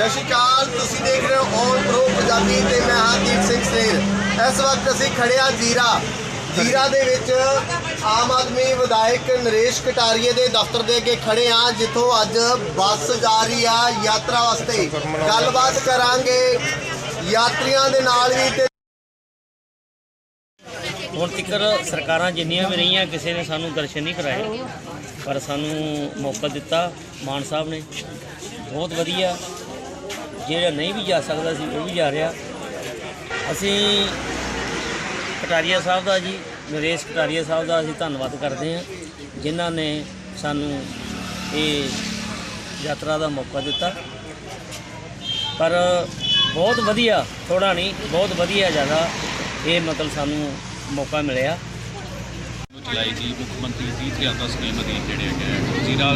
ਸਤਿ ਸ਼੍ਰੀ ਅਕਾਲ, ਤੁਸੀਂ ਦੇਖ ਰਹੇ ਹੋ ਔਨ ਪ੍ਰੋ ਪੰਜਾਬੀ ਤੇ ਮੈਂ ਹਾਂ ਦੀਪ ਸਿੰਘ ਸੇਰ ਇਸ ਵਕਤ ਅਸੀਂ ਖੜੇ ਹਾਂ ਜੀਰਾ। ਜੀਰਾ ਦੇ ਵਿੱਚ ਆਮ ਆਦਮੀ ਵਿਧਾਇਕ ਨਰੇਸ਼ ਕਟਾਰੀਏ ਦੇ ਦਫ਼ਤਰ ਦੇ ਅੱਗੇ ਖੜੇ ਹਾਂ, ਜਿੱਥੋਂ ਅੱਜ ਬੱਸ ਜਾ ਰਹੀ ਆ ਯਾਤਰਾ ਵਾਸਤੇ। ਗੱਲਬਾਤ ਕਰਾਂਗੇ ਯਾਤਰੀਆਂ ਦੇ ਨਾਲ ਵੀ ਤੇ ਹੁਣ ਤੱਕ ਸਰਕਾਰਾਂ ਜਿੰਨੀਆਂ ਵੀ ਰਹੀਆਂ, ਕਿਸੇ ਨੇ ਸਾਨੂੰ ਦਰਸ਼ਨ ਨਹੀਂ ਕਰਾਏ। ਪਰ ਸਾਨੂੰ ਮੌਕਾ ਦਿੱਤਾ, ਮਾਨ ਸਾਹਿਬ ਨੇ। ਬਹੁਤ ਵਧੀਆ। ਜਿਹੜਾ ਨਹੀਂ ਵੀ ਜਾ ਸਕਦਾ ਸੀ, ਉਹ ਵੀ ਜਾ ਰਿਹਾ। ਅਸੀਂ ਕਟਾਰੀਆ ਸਾਹਿਬ ਦਾ ਜੀ, ਨਰੇਸ਼ ਕਟਾਰੀਆ ਸਾਹਿਬ ਦਾ ਅਸੀਂ ਧੰਨਵਾਦ ਕਰਦੇ ਹਾਂ, ਜਿਨ੍ਹਾਂ ਨੇ ਸਾਨੂੰ ਇਹ ਯਾਤਰਾ ਦਾ ਮੌਕਾ ਦਿੱਤਾ। ਪਰ ਬਹੁਤ ਵਧੀਆ ਥੋੜਾ ਨਹੀਂ, ਬਹੁਤ ਵਧੀਆ ਜ਼ਿਆਦਾ ਇਹ ਮਤਲਬ ਸਾਨੂੰ ਮੌਕਾ ਮਿਲਿਆ। ਜੁਲਾਈ ਦੀ ਮੁੱਖ ਮੰਤਰੀ ਦੀ ਤਰਿਆਦਾ ਸਕੀਮ ਅਧੀਨ ਜਿਹੜੇ ਹੈਗੇ ਜ਼ੀਰਾ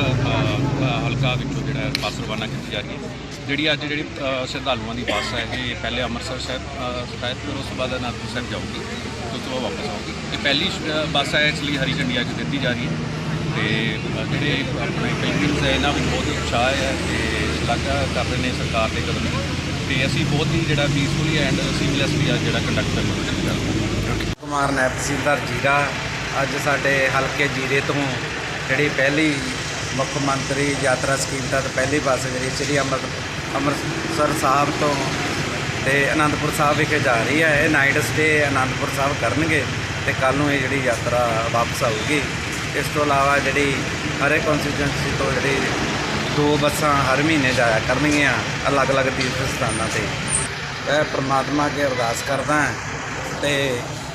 ਹਲਕਾ ਵਿੱਚੋਂ ਜਿਹੜਾ ਬੱਸ ਰਵਾਨਾ ਕੀਤੀ ਜਾ ਰਹੀ ਹੈ। ਜਿਹੜੀ ਅੱਜ ਜਿਹੜੀ ਸ਼ਰਧਾਲੂਆਂ ਦੀ ਬੱਸ ਹੈ ਇਹ ਪਹਿਲੇ ਅੰਮ੍ਰਿਤਸਰ ਸਾਹਿਬ ਅ, ਸ਼ਾਇਦ ਫਿਰ ਉਸ ਤੋਂ ਬਾਅਦ ਅਨੰਦਪੁਰ ਸਾਹਿਬ ਜਾਊਗੀ ਤੇ ਉਸ ਤੋਂ ਬਾਅਦ ਵਾਪਸ ਆਊਗੀ। ਇਹ ਪਹਿਲੀ ਬੱਸ ਹੈ ਇਸ ਲਈ ਹਰੀ ਝੰਡੀ ਅੱਜ ਦਿੱਤੀ ਜਾ ਰਹੀ ਹੈ। ਤੇ ਜਿਹੜੇ ਆਪਣੇ ਪਿਲਗ੍ਰਿਮਸ ਹੈ ਇਹਨਾਂ ਵਿੱਚ ਬਹੁਤ ਉਤਸ਼ਾਹ ਹੈ ਤੇ ਸ਼ਲਾਘਾ ਕਰ ਰਹੇ ਨੇ ਸਰਕਾਰ ਦੇ ਕਦਮ ਦੀ। ਤੇ ਅਸੀਂ ਬਹੁਤ ਹੀ ਜਿਹੜਾ ਪੀਸਫੁਲੀ ਐਂਡ ਸੀਮਲੈਸਲੀ ਅੱਜ ਜਿਹੜਾ ਕੰਡਕਟ ਕਰਨ ਦੀ ਹਾਂ ਕੁਮਾਰ ਨਾਇਬ ਤਹਿਸੀਲਦਾਰ ਜੀਰਾ ਅੱਜ ਸਾਡੇ ਹਲਕੇ ਜੀਰੇ ਤੋਂ ਜਿਹੜੀ ਪਹਿਲੀ ਮੁੱਖ ਮੰਤਰੀ ਯਾਤਰਾ ਸਕੀਮ ਤਹਿਤ ਪਹਿਲੀ ਬੱਸ ਜਿਹੜੀ ਸ੍ਰੀ ਅੰਮ੍ਰਿਤ, ਅੰਮ੍ਰਿਤਸਰ ਸਾਹਿਬ ਤੋਂ ਤੇ ਅਨੰਦਪੁਰ ਸਾਹਿਬ ਵਿਖੇ ਜਾ ਰਹੀ ਹੈ। ਇਹ ਨਾਈਟ ਸਟੇ ਅਨੰਦਪੁਰ ਸਾਹਿਬ ਕਰਨਗੇ ਤੇ ਕੱਲ ਨੂੰ ਇਹ ਜਿਹੜੀ ਯਾਤਰਾ ਵਾਪਸ ਆਊਗੀ। ਇਸ ਤੋਂ ਇਲਾਵਾ ਜਿਹੜੀ ਹਰੇ ਕਨਸਟੀਟਿਊਂਸੀ ਤੋਂ ਜਿਹੜੀ ਦੋ ਬੱਸਾਂ ਹਰ ਮਹੀਨੇ ਜਾਇਆ ਕਰਨਗੀਆਂ ਅਲੱਗ-ਅਲੱਗ ਤੀਰਥ ਸਥਾਨਾਂ ਤੇ। ਮੈਂ ਪ੍ਰਮਾਤਮਾ ਅੱਗੇ ਅਰਦਾਸ ਕਰਦਾ ਹਾਂ ਤੇ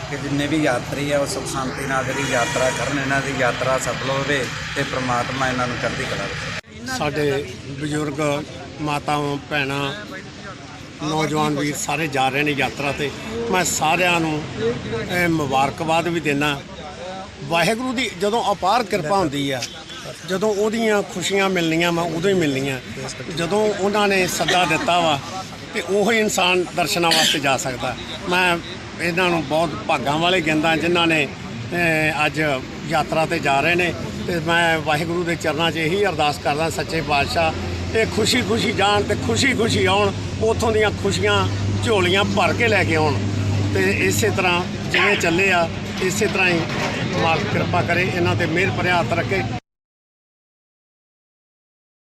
ਕਿ ਜਿੰਨੇ ਵੀ ਯਾਤਰੀ ਆ, ਉਹ ਸੁਖ ਸ਼ਾਂਤੀ ਨਾਲ ਜਿਹੜੀ ਯਾਤਰਾ ਕਰਨ, ਇਹਨਾਂ ਦੀ ਯਾਤਰਾ ਸਫਲ ਹੋਵੇ ਤੇ ਪ੍ਰਮਾਤਮਾ ਇਹਨਾਂ ਨੂੰ ਚੜ੍ਹਦੀ ਕਲਾ ਵਿੱਚ ਸਾਡੇ ਬਜ਼ੁਰਗ ਮਾਤਾਵਾਂ, ਭੈਣਾਂ, ਨੌਜਵਾਨ ਵੀਰ ਸਾਰੇ ਜਾ ਰਹੇ ਨੇ ਯਾਤਰਾ ਤੇ। ਮੈਂ ਸਾਰਿਆਂ ਨੂੰ ਮੁਬਾਰਕਬਾਦ ਵੀ ਦੇਣਾ ਵਾਹਿਗੁਰੂ ਦੀ ਜਦੋਂ ਅਪਾਰ ਕਿਰਪਾ ਹੁੰਦੀ ਆ, ਜਦੋਂ ਉਹਦੀਆਂ ਖੁਸ਼ੀਆਂ ਮਿਲਣੀਆਂ, ਮੈਂ ਉਦੋਂ ਹੀ ਮਿਲਣੀਆਂ। ਜਦੋਂ ਉਹਨਾਂ ਨੇ ਸੱਦਾ ਦਿੱਤਾ ਵਾ ਤੇ ਉਹ ਇਨਸਾਨ ਦਰਸ਼ਨਾਂ ਵਾਸਤੇ ਜਾ ਸਕਦਾ। ਮੈਂ ਇਹਨਾਂ ਨੂੰ ਬਹੁਤ ਭਾਗਾਂ ਵਾਲੇ ਗਿੰਦਾ ਜਿਨ੍ਹਾਂ ਨੇ ਅੱਜ ਯਾਤਰਾ ਤੇ ਜਾ ਰਹੇ ਨੇ। ਤੇ ਮੈਂ ਵਾਹਿਗੁਰੂ ਦੇ ਚਰਨਾਂ 'ਚ ਇਹੀ ਅਰਦਾਸ ਕਰਦਾ ਸੱਚੇ ਪਾਤਸ਼ਾਹ, ਇਹ ਖੁਸ਼ੀ ਖੁਸ਼ੀ ਜਾਣ ਤੇ ਖੁਸ਼ੀ ਖੁਸ਼ੀ ਆਉਣ, ਉਥੋਂ ਦੀਆਂ ਖੁਸ਼ੀਆਂ ਝੋਲੀਆਂ ਭਰ ਕੇ ਲੈ ਕੇ ਆਉਣ। ਤੇ ਇਸੇ ਤਰ੍ਹਾਂ ਜਿਵੇਂ ਚੱਲੇ ਆ, ਇਸੇ ਤਰ੍ਹਾਂ ਹੀ ਮਾਲਕ ਕਿਰਪਾ ਕਰੇ, ਇਹਨਾਂ ਤੇ ਮਿਹਰ ਭਰਿਆ ਹੱਥ ਰੱਖੇ।